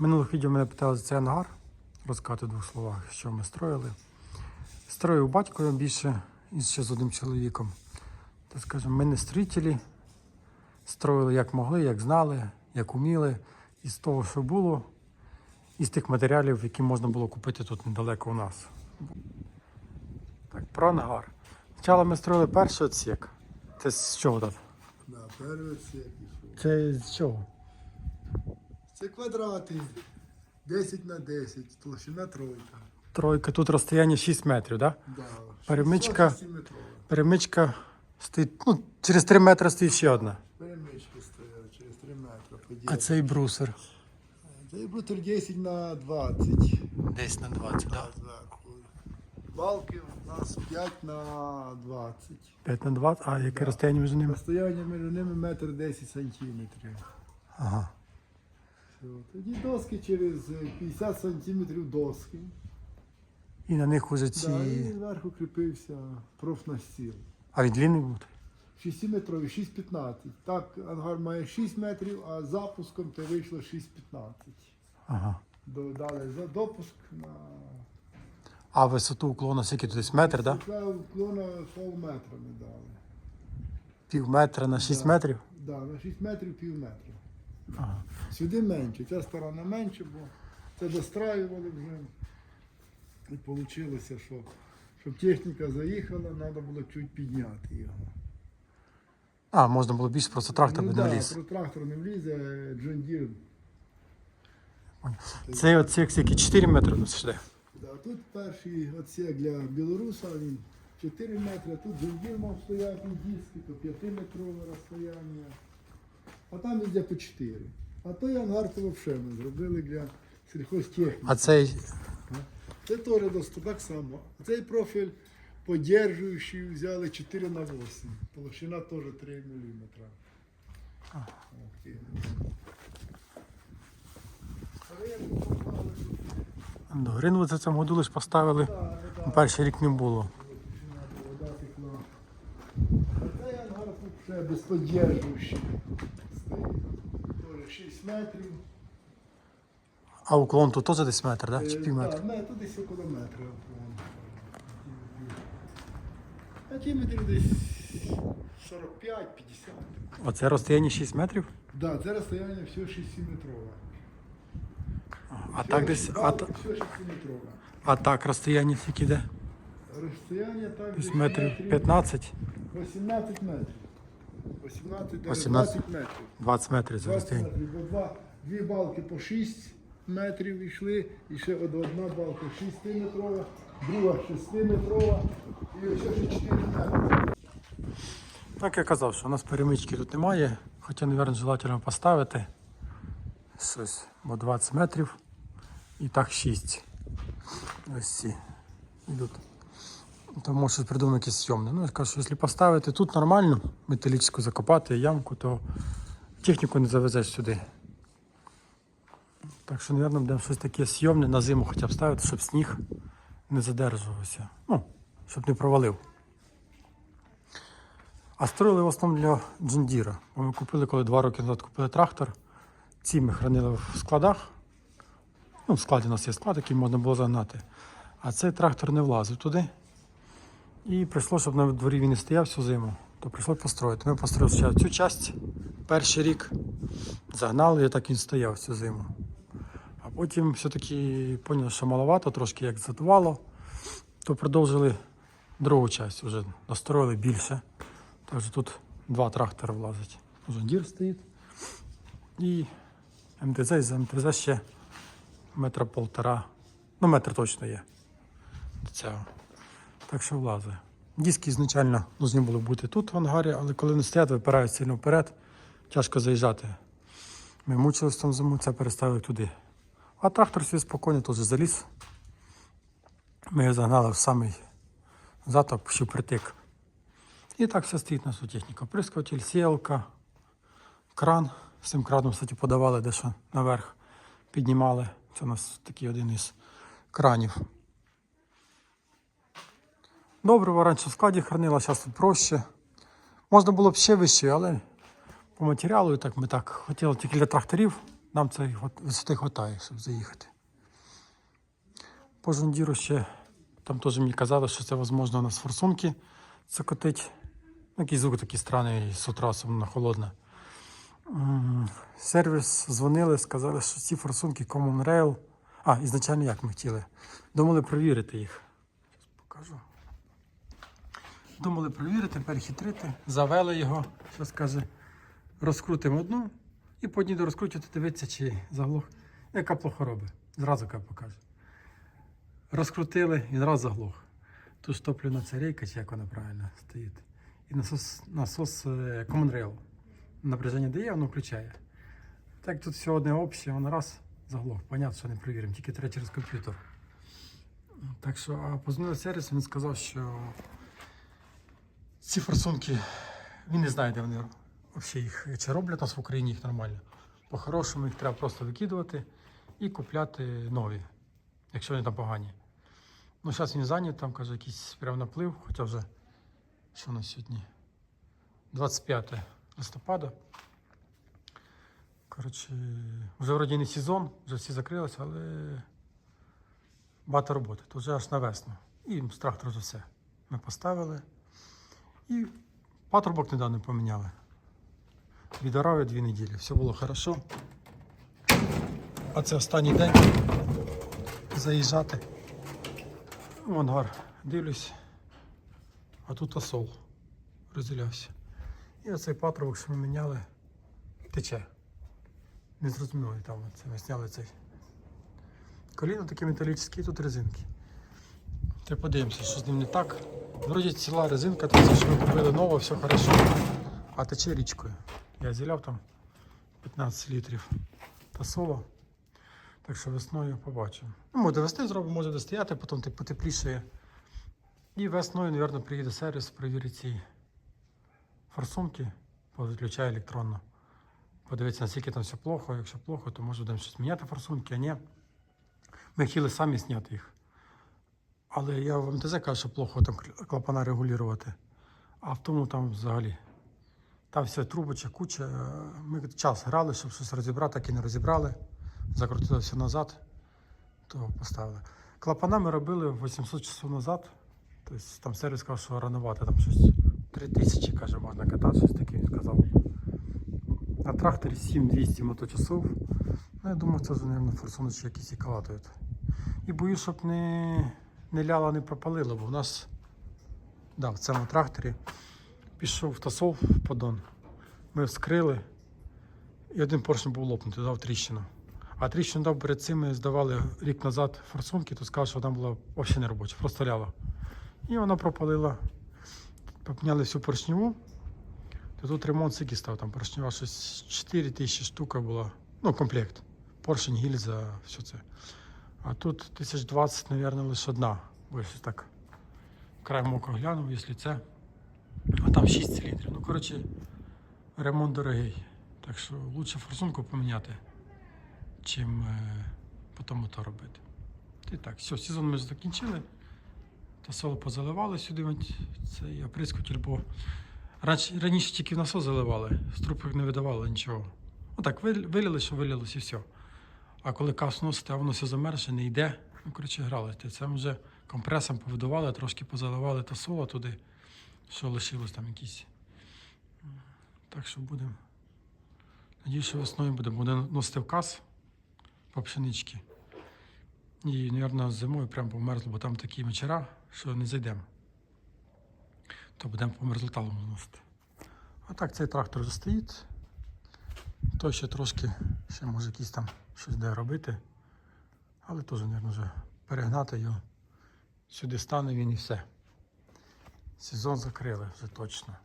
Минулих відео мене питали за цей ангар. Розказати в двох словах, що ми строїли. Строїв батько більше і ще з одним чоловіком. Так скажемо, ми не строїтелі. Строїли як могли, як знали, як уміли. Із того, що було, із тих матеріалів, які можна було купити тут недалеко у нас. Так, про ангар. Спочатку ми строїли перший отсік. Це з чого? Да, перший пішов. Це з чого? Це квадрати 10 на 10, толщина тройка. Тройка, тут розстояння 6 метрів, так? Да? Да. Перемичка. Перемичка стоїть, ну, через 3 метри стоїть ще одна. Перемички стоять через 3 метри. А цей брусер. Цей брутер 10 на 20. Десь на 20, Да. Балки у нас 5 на 20. 5 на 20, а яке розстояння між ними? Розстояння між ними метр 10 сантиметрів. Ага. Тоді доски через е, 50 сантиметрів доски. І на них уже ці. Да, і зверху кріпився профнастіл. А він длинний буде? 6-метровий, 6,15. Так, ангар має 6 метрів, а запуском то вийшло 6,15. Ага. Додали за допуск на А висоту уклону скільки тут десь метр, так? Да? Уклона пол метра ми дали. Пів метра на 6 Да. метрів? Да, на 6 метрів пів метра. Ага. Сюди менше, ця сторона менше, бо це достраювали вже. І вийшло, що щоб техніка заїхала, треба було чуть підняти його. А, можна було більше, просто трактор би ну, не вліз. про трактор не влізе, Джон Дір. Цей оцік скільки 4 метри тут йде. Да, тут перший отсек для білоруса, він 4 метри, тут Джон Дір мав стояти диски, то 5-метрове розстояння. А там йде по 4. А той ангар то взагалі ми зробили для сільхозтехніки. А цей Це теж досить так само. Цей профіль подержуючий взяли 4 на 8. Толщина теж 3 мм. до грину в цьому году лише поставили. Перший рік не було. А цей ангар тут ще безподержуючий. Стоїть 6 метрів. А уклон тут теж десь метр, так? Да? Чи пів метра? так, не, тут десь около метра. уклон. А ті метрів десь 45-50. Оце розстояння 6 метрів? Да, це розстояння все 6-метрове. А так десь. А, та- Все 6-метрове. а так розстояння скільки йде? Розстояння так Десь метрів 15, 18 метрів. 18 18. 20 метрів. 20 метрів це 20 метрів, бо два, дві балки по 6 метрів йшли, і ще одна балка 6-метрова, друга 6-метрова, і ще 4 метри. Так я казав, що у нас перемички тут немає, хоча, мабуть, желательно поставити щось, бо 20 метрів і так 6. Ось ці йдуть. То може щось придумати якесь сйомне. Ну, я кажу, що якщо поставити тут нормально, металічну закопати ямку, то техніку не завезеш сюди. Так що, мабуть, будемо щось таке сйомне на зиму хоча б ставити, щоб сніг не задержувався. Ну, щоб не провалив. А строїли в основному для Джондіра. Бо ми купили, коли два роки назад купили трактор. Ці ми хранили в складах. Ну, в складі у нас є склад, який можна було загнати. А цей трактор не влазив туди. І прийшло, щоб на дворі він не стояв всю зиму, то прийшло построїти. Ми построїли цю часть перший рік, загнали, і так він стояв всю зиму. А потім все-таки поняли, що маловато, трошки як задувало, то продовжили другу часть, вже достроїли більше. Тож тут два трактори влазить. Жондір стоїть. І МТЗ, і за МТЗ ще метра полтора. Ну, метр точно є. До цього. Так що влазить. Диски ізначально повинні були бути тут в ангарі, але коли не стоять, випирають сильно вперед, тяжко заїжджати. Ми мучились там зиму, це переставили туди. А трактор собі спокійно теж заліз. Ми його загнали в самий затоп, що притик. І так все стоїть на техніка. Прискотіль, сіялка, кран. З цим краном, кстати, подавали дещо наверх, піднімали. Це у нас такий один із кранів. Добриво раніше в складі хранила, зараз тут проще. Можна було б ще вище, але по матеріалу так ми так хотіли тільки для тракторів нам гот- висоти вистачає, щоб заїхати. По Жондіру ще там теж мені казали, що це можливо у нас форсунки закотить. Ну, Якийсь звук такий странний з утра, особливо холодна. Сервіс дзвонили, сказали, що ці форсунки Common Rail. А, ізначально як ми хотіли. Думали перевірити їх. Думали перевірити, перехитрити, завели його, зараз каже, розкрутимо одну і по одній розкрутити, дивитися, чи заглох. Яка плохо робить. Зразу як покаже. Розкрутили і зразу заглох. Тут штоплена ця рейка, чи як вона правильно стоїть. І насос, насос е, Common Rail. Напряження дає, воно включає. Так тут все одне обще, воно раз заглох. Понятно, що не перевіримо, тільки треба через комп'ютер. Так що, а позвонив сервіс, він сказав, що ці форсунки, він не знає, де вони взагалі їх чи роблять нас в Україні їх нормально. По-хорошому їх треба просто викидувати і купляти нові, якщо вони там погані. Ну, зараз він зайнят, там каже, якийсь прям наплив, хоча вже що на сьогодні? 25 листопада. Коротше, вже вроді не сезон, вже всі закрилися, але багато роботи. То вже аж на весну. І з трактора вже все. Ми поставили. І патрубок недавно поміняли. Відорав я дві неділі. Все було хорошо. А це останній день заїжджати. В ангар дивлюсь, а тут асол розділявся. І оцей патрубок, що ми міняли, тече. Не зрозуміло, і там це ми зняли цей. Коліно таке металічне, і тут резинки. Ти подивимося, що з ним не так. Вроді ціла резинка, це що ми купили нова, все хорошо. А тече річкою. Я зіляв там 15 літрів тасола. Так що весною побачимо. Ну, може весни зробимо, може достояти, потім потеплішає. І весною, мабуть, приїде сервіс, перевірить ці форсунки, повідключає електронно. Подивитися, наскільки там все плохо. Якщо плохо, то може будемо щось міняти форсунки, а ні. Ми хотіли самі зняти їх. Але я в МТЗ кажу, що плохо там клапана регулювати. А в тому там взагалі. Там все трубоча, куча. Ми час грали, щоб щось розібрати, так і не розібрали. Закрутили все назад, то поставили. Клапана ми робили 800 часов назад. Тобто там сервіс сказав, що рановато, там щось 3000, каже, можна катати, щось таке він сказав. На тракторі 7200 моточасов. Ну, я думаю, це вже, мабуть, форсуночки якісь і калатують. І боюсь, щоб не, не ляло, не пропалило, бо в нас да, в цьому тракторі пішов тасов в поддон. Ми вскрили, і один поршень був лопнутий, дав тріщину. А тріщину дав перед цим ми здавали рік назад форсунки, то сказав, що вона була взагалі не робоча, просто ляла. І вона пропалила. Поміняли всю поршневу. То тут ремонт скільки став, там поршнева щось 4 тисячі штука була. Ну, комплект. Поршень, гільза, все це. А тут 1020, мабуть, лише одна. Щось так краєм ока глянув, якщо це. А там 6 циліндрів. Ну, коротше, ремонт дорогий. Так що лучше форсунку поміняти, чим е, потім мотор робити. І так, все, сезон ми закінчили. Та соло позаливали сюди, от цей оприскуватель, бо раніше, тільки в насос заливали, з трубок не видавали нічого. Отак, вил- вилили, що вилилось і все. А коли кас носити, а воно все замерше, не йде. Ну, коротше, грали. Це вже компресом повидавали, трошки позаливали та соло туди, що лишилось там якісь. Так що будемо. Надіюсь, що весною будемо. Будемо носити в кас по пшенички. І, мабуть, зимою прямо померзло, бо там такі вечора, що не зайдемо. То будемо по мерзлоталому носити. А так цей трактор вже стоїть. Той ще трошки, ще може якийсь там щось де робити. Але теж, мабуть, вже перегнати його. Сюди стане він і все. Сезон закрили вже точно.